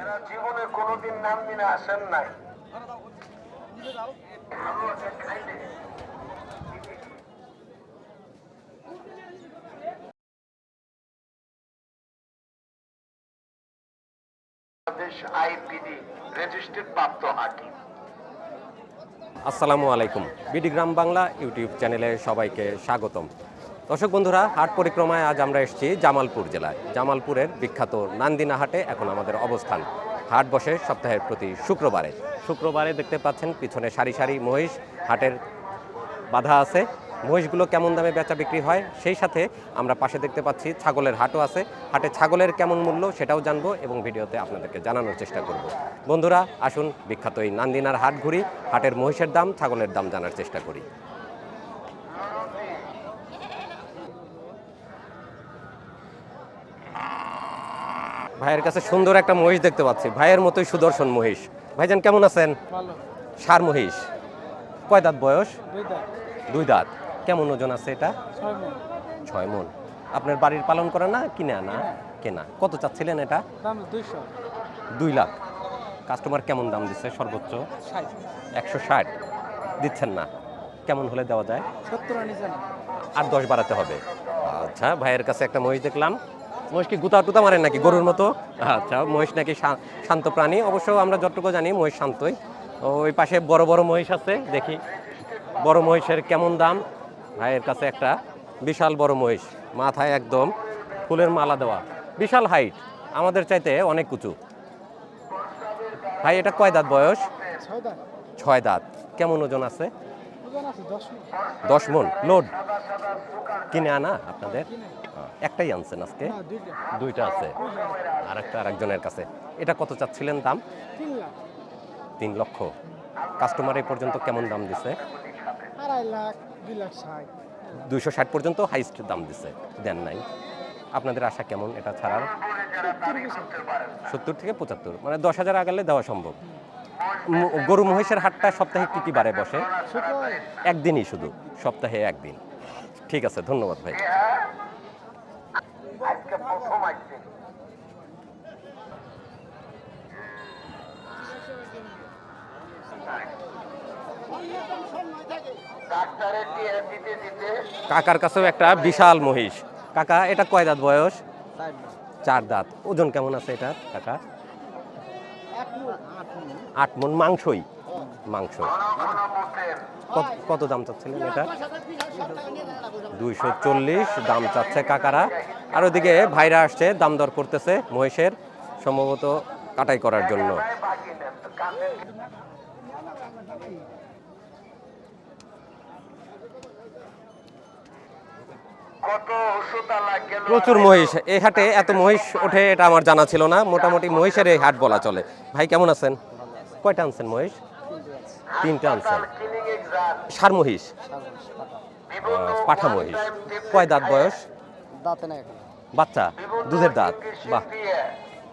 এরা জীবনে কোনোদিন নাম দিনে আসেন নাই। প্রাপ্ত হাকিম। আসসালামু আলাইকুম। বিডি গ্রাম বাংলা ইউটিউব চ্যানেলে সবাইকে স্বাগতম। দর্শক বন্ধুরা, হাট পরিক্রমায় আজ আমরা এসেছি জামালপুর জেলায়। জামালপুরের বিখ্যাত নান্দিনা হাটে এখন আমাদের অবস্থান। হাট বসে সপ্তাহের প্রতি শুক্রবারে। শুক্রবারে দেখতে পাচ্ছেন পিছনে সারি সারি মহিষ, হাটের বাধা আছে। মহিষগুলো কেমন দামে বেচা বিক্রি হয়, সেই সাথে আমরা পাশে দেখতে পাচ্ছি ছাগলের হাটও আছে। হাটে ছাগলের কেমন মূল্য সেটাও জানব এবং ভিডিওতে আপনাদেরকে জানানোর চেষ্টা করব। বন্ধুরা, আসুন বিখ্যাত এই নান্দিনার হাট ঘুরি। হাটের মহিষের দাম, ছাগলের দাম জানার চেষ্টা করি। ভাইয়ের কাছে সুন্দর একটা মহিষ দেখতে পাচ্ছি। ভাইয়ের মতোই সুদর্শন মহিষ। ভাইজান কেমন আছেন? সার মহিষ। কয় দাঁত বয়স? দুই দাঁত। কেমন ওজন আছে এটা? ছয় মন। আপনার বাড়ির পালন করা না কিনে আনা কেনা কত চাচ্ছিলেন এটা? দুই লাখ। কাস্টমার কেমন দাম দিচ্ছে সর্বোচ্চ? একশো ষাট। দিচ্ছেন না। কেমন হলে দেওয়া যায়? আর দশ বাড়াতে হবে। আচ্ছা ভাইয়ের কাছে একটা মহিষ দেখলাম। মহিষ কি গুতা টুতা মারেন নাকি? গরুর মতো? আচ্ছা মহিষ নাকি শান্ত প্রাণী। অবশ্য আমরা যতটুকু জানি মহিষ শান্তই। ওই পাশে বড় বড় মহিষ আছে দেখি। বড় মহিষের কেমন দাম? ভাইয়ের কাছে একটা বিশাল বড় মহিষ মাথায় একদম ফুলের মালা দেওয়া। বিশাল হাইট আমাদের চাইতে অনেক উঁচু। ভাই এটা কয় দাঁত বয়স? ছয় দাঁত। কেমন ওজন আছে? দশ মন লোড কিনে আনা আপনাদের? একটাই আনছেন আজকে? দুইটা। দুইটা আছে। আর একটা আরেকজনের কাছে। এটা কত চাচ্ছিলেন দাম? তিন লক্ষ। কাস্টমার এই পর্যন্ত কেমন দাম দিছে? আড়াই লাখ লাখ দুইশো ষাট পর্যন্ত হাইস্ট দাম দিছে। দেন নাই। আপনাদের আশা কেমন এটা ছাড়ার? সত্তর থেকে পঁচাত্তর। মানে দশ হাজার আগালে দেওয়া সম্ভব। গরু মহিষের হাটটা সপ্তাহে কি কি বারে বসে? একদিনই শুধু সপ্তাহে একদিন। ঠিক আছে ধন্যবাদ ভাই। কাকার কাছেও একটা বিশাল মহিষ। কাকা এটা কয় দাঁত বয়স? চার দাঁত। ওজন কেমন আছে এটা কাকা? আট মন মাংসই। মাংস কত- দাম চাচ্ছিলেন এটা? দুইশো চল্লিশ, দাম চাচ্ছে কাকারা। আর ওদিকে ভাইরা আসছে, দাম দর করতেছে মহিষের, সম্ভবত কাটাই করার জন্য। প্রচুর মহিষ। এই হাটে এত মহিষ ওঠে, এটা আমার জানা ছিল না। মোটামুটি মহিষের এই হাট বলা চলে। ভাই, কেমন আছেন? কয়টা আনছেন মহিষ তিনটা আনছেন। সার মহিষ? পাঠা মহিষ। কয় দাঁত বয়স? বাচ্চা? দুধের দাঁত। বাহ।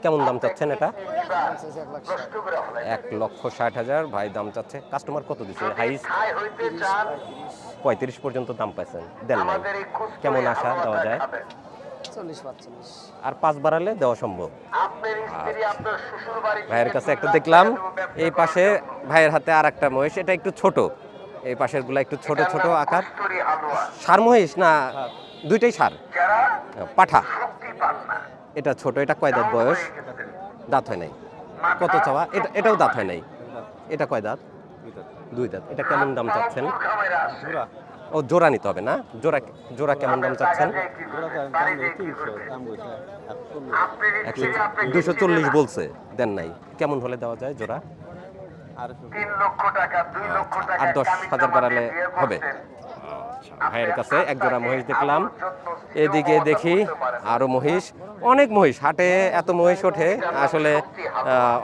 কেমন দাম চাচ্ছেন এটা? এক লক্ষ ষাট হাজার। ভাই দাম চাচ্ছে। কাস্টমার কত দিচ্ছে হাইস হাই পঁয়ত্রিশ পর্যন্ত দাম পাইছেন। দেন নাই। কেমন আশা দেওয়া যায়? চল্লিশ পাঁচচল্লিশ। আর পাঁচ বাড়ালে দেওয়া সম্ভব। বাড়ি ভাইয়ের কাছে একটা দেখলাম এই পাশে ভাইয়ের হাতে আর একটা মহিষ এটা একটু ছোট। এই পাশেরগুলা একটু ছোট ছোট আকার। সার মহিষ না দুইটাই সার। পাঠা। এটা ছোট এটা কয় দাঁত বয়স? দাঁত হয় নাই। কত চাওয়া? এটা এটাও দাঁত। হয় নাই। এটা কয় দাঁত? দুই দাঁত। এটা কেমন দাম চাচ্ছেন? ও জোড়া নিতে হবে না? জোড়া জোড়া কেমন দাম চাচ্ছেন? দুশো চল্লিশ বলছে, দেন নাই। কেমন হলে দেওয়া যায় জোড়া? আর দশ হাজার বাড়ালে হবে। ভাইয়ের কাছে এক জোড়া মহিষ দেখলাম। এদিকে দেখি আরও মহিষ। অনেক মহিষ, হাটে এত মহিষ ওঠে, আসলে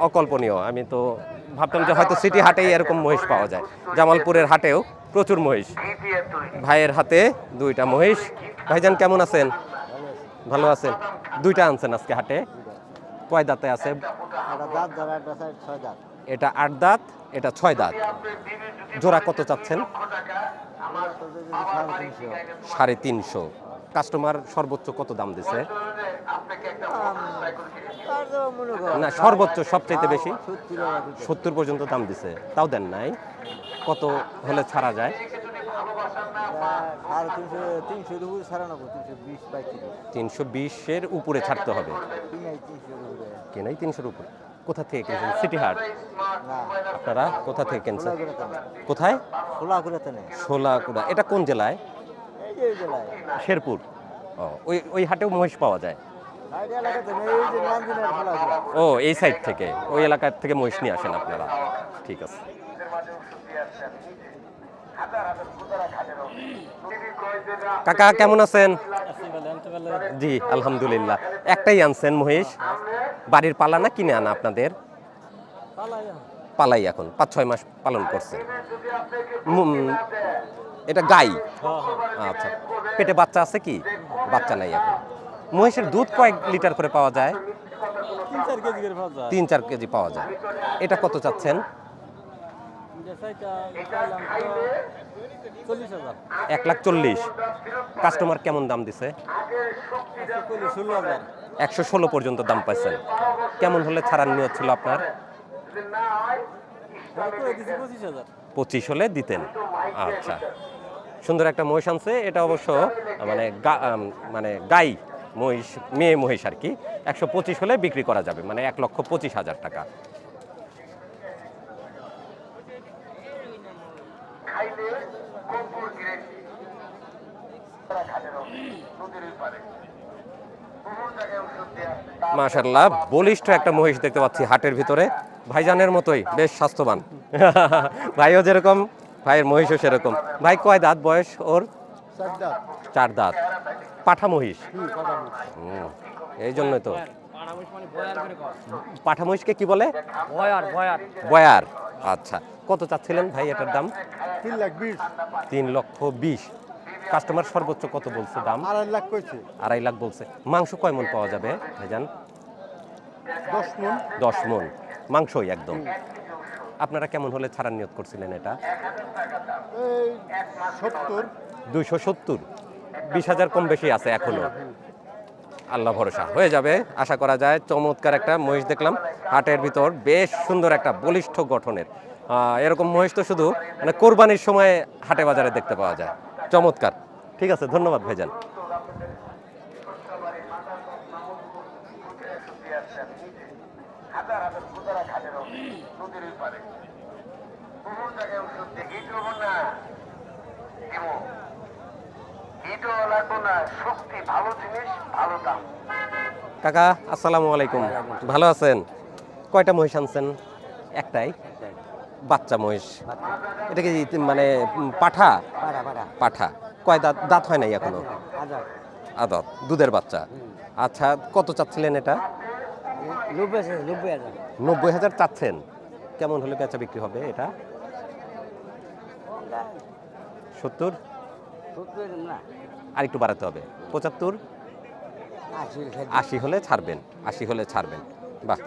অকল্পনীয়। আমি তো ভাবতাম যে হয়তো সিটি হাটেই এরকম মহিষ পাওয়া যায়। জামালপুরের হাটেও প্রচুর মহিষ। ভাইয়ের হাতে দুইটা মহিষ। ভাইজান, কেমন আছেন? ভালো আছেন। দুইটা আনছেন আজকে হাটে। কয় দাঁতে আছে? এটা আট দাঁত, এটা ছয় দাঁত। জোড়া কত চাচ্ছেন? সাড়ে তিনশো। কাস্টমার সর্বোচ্চ কত দাম দিছে? না, সর্বোচ্চ সবচাইতে বেশি। সত্তর পর্যন্ত দাম দিছে। তাও দেন নাই। কত হলে ছাড়া যায়? আর তিনশো বিশের উপরে ছাড়তে হবে। কিনাই তিনশোর উপরে। কোথা থেকে কিনছেন? সিটি হাট আপনারা কোথা থেকে কিনছেন? কোথায়? তেনে সোলাকুড়া এটা কোন জেলায়? শেরপুর। ও ওই ওই হাটেও মহিষ পাওয়া যায়। ও এই সাইড থেকে। ওই এলাকার থেকে মহিষ নিয়ে আসেন আপনারা। ঠিক আছে। কাকা কেমন আছেন? জি আলহামদুলিল্লাহ। একটাই আনছেন মহিষ বাড়ির পালা না কিনে আনা আপনাদের? পালাই এখন। পাঁচ ছয় মাস পালন করছে এটা গাই। আচ্ছা। পেটে বাচ্চা আছে কি? বাচ্চা নাই এখন। মহিষের দুধ কয়েক লিটার করে পাওয়া যায়। তিন চার কেজি পাওয়া যায়। এটা কত চাচ্ছেন? এক লাখ চল্লিশ। কাস্টমার কেমন দাম দিছে? একশো ষোলো পর্যন্ত দাম পাইছেন। কেমন হলে ছাড়ার নিয়ত ছিল আপনার? পঁচিশ হলে দিতেন। আচ্ছা। সুন্দর একটা মহিষ আনছে। এটা অবশ্য মানে গা- মানে গাই মহিষ মেয়ে মহিষ আর কি। একশো পঁচিশ হলে বিক্রি করা যাবে। মানে এক লক্ষ পঁচিশ হাজার টাকা খাইলে কম্পুর গিরেছি খালেরও নদীর ওই পারে বহু জায়গায় ওষুধ দেওয়া মাশাল্লাহ বলিষ্ঠ একটা মহিষ দেখতে পাচ্ছি হাটের ভিতরে। ভাইজানের মতোই বেশ স্বাস্থ্যবান। ভাইও যেরকম ভাইয়ের মহিষও সেরকম। ভাই কয় দাঁত বয়স ওর? চার দাঁত। পাঠা মহিষ? এই জন্যই তো। পাঠা মহিষকে কি বলে? বয়ার বয়ার বয়ার আচ্ছা কত চাচ্ছিলেন ভাই এটার দাম? তিন লাখ বিশ। তিন লক্ষ বিশ। কাস্টমার সর্বোচ্চ কত বলছে দাম? আড়াই লাখ কইছে। আড়াই লাখ বলছে। মাংস কয় মন পাওয়া যাবে ভাইজান? দশ মন। দশ মন। মাংসই একদম। আপনারা কেমন হলে ছাড়ার নিয়ত করছিলেন এটা? সত্তর। দুইশো সত্তর। বিশ হাজার কম বেশি আছে এখনও। আল্লাহ ভরসা। হয়ে যাবে, আশা করা যায়। চমৎকার একটা মহিষ দেখলাম। হাটের ভিতর বেশ সুন্দর একটা বলিষ্ঠ গঠনের। এরকম মহিষ তো শুধু মানে কোরবানির সময় হাটে বাজারে দেখতে পাওয়া যায়। চমৎকার। ঠিক আছে, ধন্যবাদ ভাইজান। দিব হিটও শক্তি ভালো জিনিস ভালো দাম। কাকা আসসালামু আলাইকুম। ভালো আছেন? কয়টা মহিষ আনছেন? একটাই? বাচ্চা মহিষ। এটা কি মানে পাঠা? পাঠা কয় দাঁত দাঁত হয় নাই এখনও? আদত দুধের বাচ্চা। আচ্ছা কত চাচ্ছিলেন এটা? নব্বই হাজার চাচ্ছেন। কেমন হলে বেচা বিক্রি হবে এটা? সত্তর? আর একটু বাড়াতে হবে। পঁচাত্তর? আশি হলে ছাড়বেন। আশি হলে ছাড়বেন বাহ।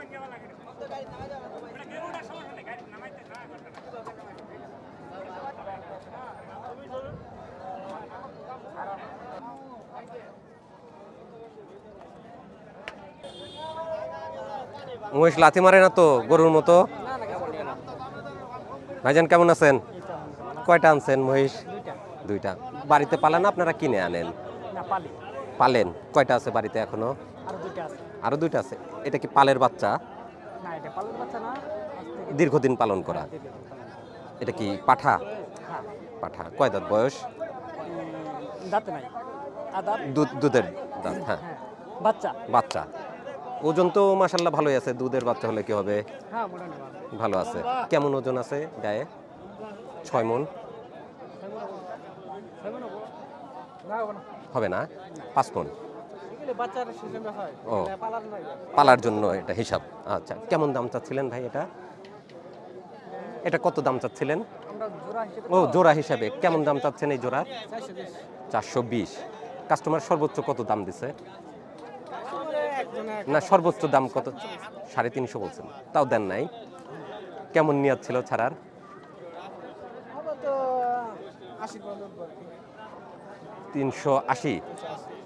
মহিষ লাথি মারে না তো গরুর মতো? ভাইজান কেমন আছেন? কয়টা আনছেন মহিষ? দুইটা। বাড়িতে পালেন আপনারা কিনে আনেন? পালেন? কয়টা আছে বাড়িতে এখনও? আরও দুইটা আছে। এটা কি পালের বাচ্চা? দীর্ঘদিন পালন করা। এটা কি পাঠা? হ্যাঁ। পাঠা। কয় দাঁত বয়স? দুধের দাঁত হ্যাঁ। হ্যাঁ। বাচ্চা। বাচ্চা। ওজন তো মাসাল্লাহ ভালোই আছে। দুধের বাচ্চা হলে কি হবে? হ্যাঁ ভালো আছে। কেমন ওজন আছে গায়ে? ছয় মন? হবে না? পাঁচ বাচ্চার সিজন হয় ও। পালার জন্য এটা হিসাব। আচ্ছা কেমন দাম চাচ্ছিলেন ভাই এটা? এটা কত দাম চাচ্ছিলেন? ও, জোড়া হিসাবে। কেমন দাম চাচ্ছেন এই জোড়া? চারশো বিশ। কাস্টমার সর্বোচ্চ কত দাম দিছে? না, সর্বোচ্চ দাম কত? সাড়ে তিনশো বলছেন। তাও দেন নাই। কেমন নিয়াত ছিল ছাড়ার আমরা তো আশি পর্যন্ত তিনশো আশি।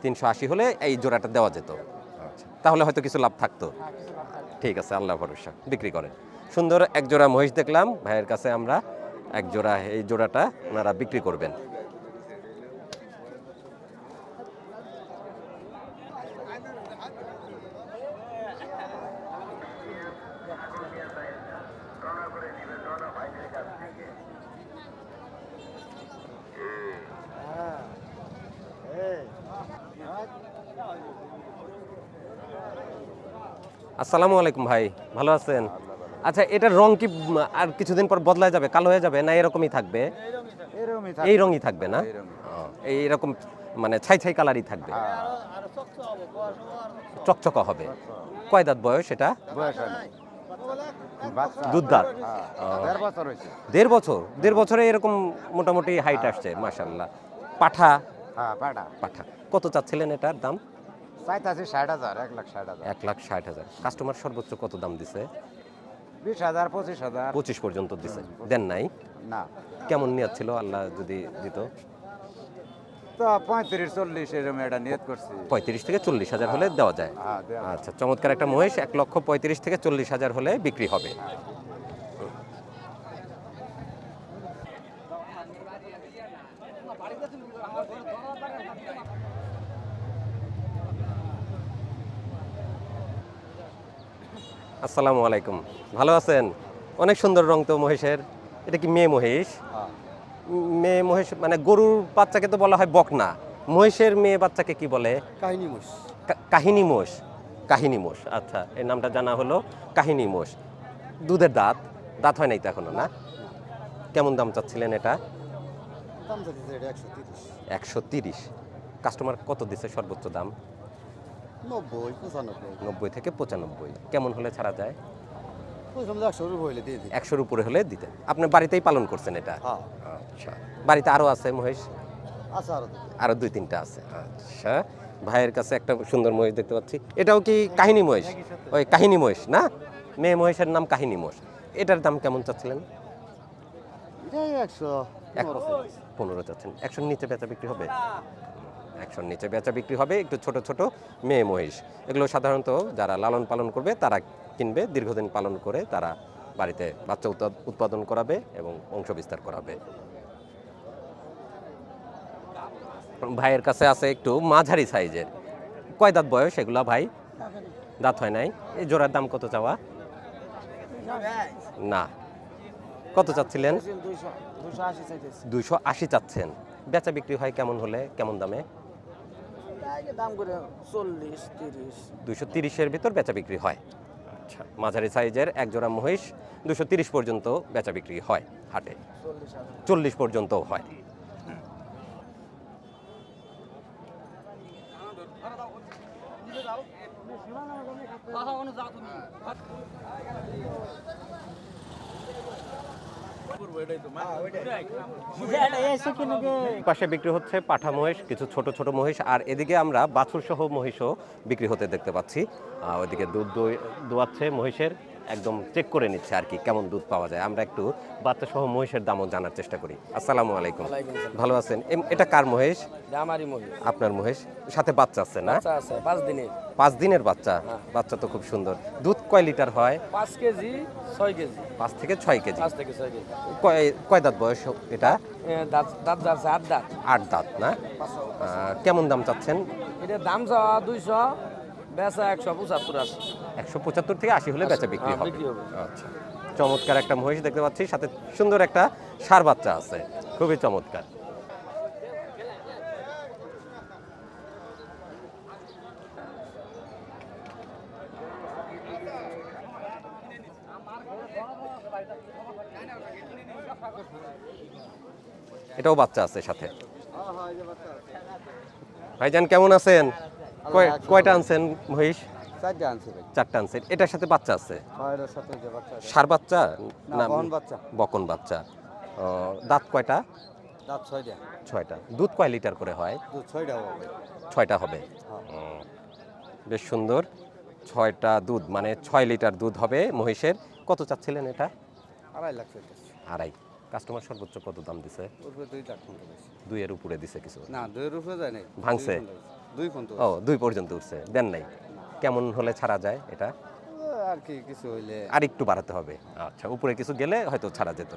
তিনশো আশি হলে এই জোড়াটা দেওয়া যেত। আচ্ছা। তাহলে হয়তো কিছু লাভ থাকতো। হ্যাঁ কিছু লাভ থাকবে ঠিক আছে আল্লাহ ভরসা। বিক্রি করেন। সুন্দর এক জোড়া মহিষ দেখলাম। ভাইয়ের কাছে আমরা এক জোড়া এই জোড়াটা ওনারা বিক্রি করবেন। আসসালামু আলাইকুম ভাই ভালো আছেন? আচ্ছা এটার রং কি আর কিছুদিন পর বদলায় যাবে কালো হয়ে যাবে না এরকমই থাকবে? এই রঙই থাকবে। না? এইরকম মানে ছাই ছাই কালারই থাকবে। চকচক হবে কয় দাঁত বয়স এটা? হয়। বাচ্চা। দুধদার হ্যাঁ, দেড় বছর দেড় বছরে? এরকম মোটামুটি হাইট আসছে মাশাল্লাহ পাঠা? হ্যাঁ পাঠা। কত চাচ্ছিলেন এটার দাম? চাইতাছি ষাট হাজার এক লাখ ষাট হাজার। এক লাখ ষাট হাজার। কাস্টমার সর্বোচ্চ কত দাম দিছে? বিশ হাজার পঁচিশ হাজার। পঁচিশ পর্যন্ত দিছে। দেন নাই? না। কেমন নিয়ত ছিল? আল্লাহ যদি দিত। তো পঁয়ত্রিশ চল্লিশ এরকম নিয়ত করছি। পঁয়ত্রিশ থেকে চল্লিশ হাজার হলে দেওয়া যায়। হ্যাঁ। আচ্ছা চমৎকার একটা মহিষ। এক লক্ষ পঁয়ত্রিশ থেকে চল্লিশ হাজার হলে বিক্রি হবে। আসসালামু আলাইকুম। ভালো আছেন? অনেক সুন্দর রং তো মহিষের। এটা কি মেয়ে মহিষ। মেয়ে মহিষ মানে গরুর বাচ্চাকে তো বলা হয় বকনা। মহিষের মেয়ে বাচ্চাকে কি বলে? কাহিনী কা- কাহিনী মোষ কাহিনী মোষ আচ্ছা। এই নামটা জানা হলো কাহিনী মোষ দুধের দাঁত। দাঁত হয় নাই তো এখনও না? কেমন দাম চাচ্ছিলেন এটা একশো তিরিশ। একশো তিরিশ। কাস্টমার কত দিছে সর্বোচ্চ দাম? নব্বই পঁচানব্বই। নব্বই থেকে পঁচানব্বই। কেমন হলে ছাড়া যায়? দিয়ে দিই। একশোর উপরে হলে দিতে। আপনি বাড়িতেই পালন করছেন এটা? হ্যাঁ। আচ্ছা। বাড়িতে আরও আছে মহিষ আচ্ছা আরও আরও দুই তিনটা আছে। আচ্ছা। ভাইয়ের কাছে একটা সুন্দর মহিষ দেখতে পাচ্ছি। এটাও কি কাহিনী মহিষ ওই কাহিনী মহিষ না? মেয়ে মহিষের নাম কাহিনী মহিষ এটার দাম কেমন চাচ্ছিলেন? একশো। পনেরো চাচ্ছেন। একশোর নিচে বেচা বিক্রি হবে? একশোর নিচে বেচা বিক্রি হবে একটু ছোট ছোট মেয়ে মহিষ। এগুলো সাধারণত যারা লালন পালন করবে তারা কিনবে দীর্ঘদিন পালন করে তারা বাড়িতে বাচ্চা উৎপা- উৎপাদন করাবে এবং অংশ বিস্তার করাবে। ভাইয়ের কাছে আছে একটু মাঝারি সাইজের। কয় দাঁত বয়স এগুলা ভাই? দাঁত হয় নাই? এই জোড়ার দাম কত চাওয়া? না। কত চাচ্ছিলেন? দুইশো আশি চাচ্ছেন। বেচা বিক্রি হয় কেমন হলে কেমন দামে? দাম করে চল্লিশ তিরিশ। দুইশো তিরিশের ভিতর বেচা বিক্রি হয়। আচ্ছা। মাঝারি সাইজের এক জোড়া মহিষ দুশো তিরিশ পর্যন্ত বেচা বিক্রি হয় হাটে। চল্লিশ পর্যন্ত হয়। পাশে বিক্রি হচ্ছে পাঠা মহিষ, কিছু ছোট ছোট মহিষ, আর এদিকে আমরা বাছুর সহ মহিষও বিক্রি হতে দেখতে পাচ্ছি। ওইদিকে দুধ দোয়াচ্ছে মহিষের। একদম চেক করে নিচ্ছে আর কি কেমন দুধ পাওয়া যায়। আমরা একটু বাচ্চা সহ মহিষের দামও জানার চেষ্টা করি। আসসালামু আলাইকুম। ভালো আছেন? এটা কার মহেশ আমারই মহিলা আপনার মহেশ সাথে বাচ্চা আছে না? আছে পাঁচ দিনে পাঁচ দিনের বাচ্চা? বাচ্চা তো খুব সুন্দর। দুধ কয় লিটার হয়? পাঁচ কেজি ছয় কেজি। পাঁচ থেকে ছয় কেজি। পাঁচ থেকে ছয় কেজি। কয় কয় দাঁত বয়স এটা? দাঁত দাঁত যাচ্ছে আট দাঁত। আট দাঁত না? কেমন দাম চাচ্ছেন? এটা দাম চাওয়া দুইশো। বেচা একশো পঁচাত্তর আছে একশো পঁচাত্তর থেকে আশি হলে বেচা বিক্রি হ্যাঁ, হবে। বিক্রি হবে। আচ্ছা। চমৎকার একটা মহিষ দেখতে পাচ্ছি সাথে সুন্দর একটা সার বাচ্চা আছে। খুবই চমৎকার। এটাও বাচ্চা আছে সাথে। ভাইজান কেমন আছেন? কয়টা আনছেন মহিষ? চারটে আনছি চারটা আনছেন। এটার সাথে বাচ্চা আছে। সার বাচ্চা? না, বকন বাচ্চা। বকন বাচ্চা। দাঁত কয়টা? দাঁত ছয়টা। ছয়টা। দুধ কয় লিটার করে হয়? দুধ ছয়টা হবে। ছয়টা হবে। বেশ সুন্দর। ছয়টা দুধ মানে ছয় লিটার দুধ হবে মহিষের। কত চাচ্ছিলেন এটা? আড়াই লাখ আড়াই। কাস্টমার সর্বোচ্চ কত দাম দিছে? উপরে দুই দুইয়ের উপরে দিছে কিছু। না দুইয়ের উপরে যায় নাই। ভাঙছে? দুই ফোন তো ও দুই পর্যন্ত উঠছে। দেন নাই। কেমন হলে ছাড়া যায় এটা? আর কি কিছু হইলে। আর একটু বাড়াতে হবে। আচ্ছা উপরে কিছু গেলে হয়তো ছাড়া যেত।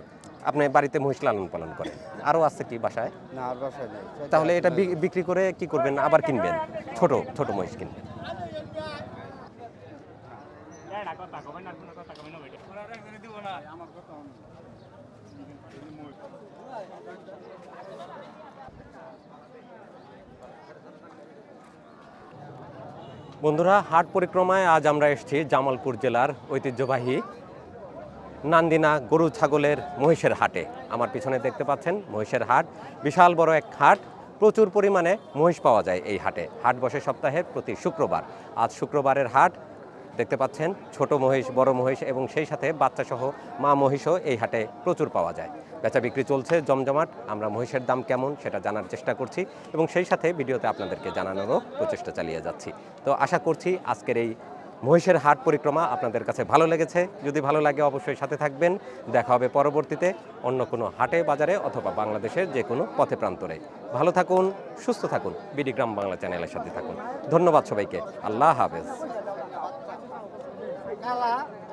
আপনি বাড়িতে মহিষ লালন পালন করেন। আরও আছে কি বাসায়? না আর বাসায় নেই। তাহলে এটা বিক্রি করে কি করবেন? আবার কিনবেন? ছোট ছোট মহিষ কিনবেন। বন্ধুরা, হাট পরিক্রমায় আজ আমরা এসেছি জামালপুর জেলার ঐতিহ্যবাহী নান্দিনা গরু ছাগলের মহিষের হাটে। আমার পিছনে দেখতে পাচ্ছেন মহিষের হাট। বিশাল বড় এক হাট। প্রচুর পরিমাণে মহিষ পাওয়া যায় এই হাটে। হাট বসে সপ্তাহে প্রতি শুক্রবার। আজ শুক্রবারের হাট। দেখতে পাচ্ছেন ছোট মহিষ, বড় মহিষ এবং সেই সাথে বাচ্চা সহ মা মহিষও এই হাটে প্রচুর পাওয়া যায়। বেচা বিক্রি চলছে জমজমাট, আমরা মহিষের দাম কেমন সেটা জানার চেষ্টা করছি এবং সেই সাথে ভিডিওতে আপনাদেরকে জানানোরও প্রচেষ্টা চালিয়ে যাচ্ছি। তো আশা করছি আজকের এই মহিষের হাট পরিক্রমা আপনাদের কাছে ভালো লেগেছে। যদি ভালো লাগে অবশ্যই সাথে থাকবেন। দেখা হবে পরবর্তীতে অন্য কোনো হাটে, বাজারে অথবা বাংলাদেশের যে কোনো পথে প্রান্তরে। ভালো থাকুন, সুস্থ থাকুন। বিডি গ্রাম বাংলা চ্যানেলের সাথে থাকুন। ধন্যবাদ সবাইকে। আল্লাহ হাফেজ। Tá lá.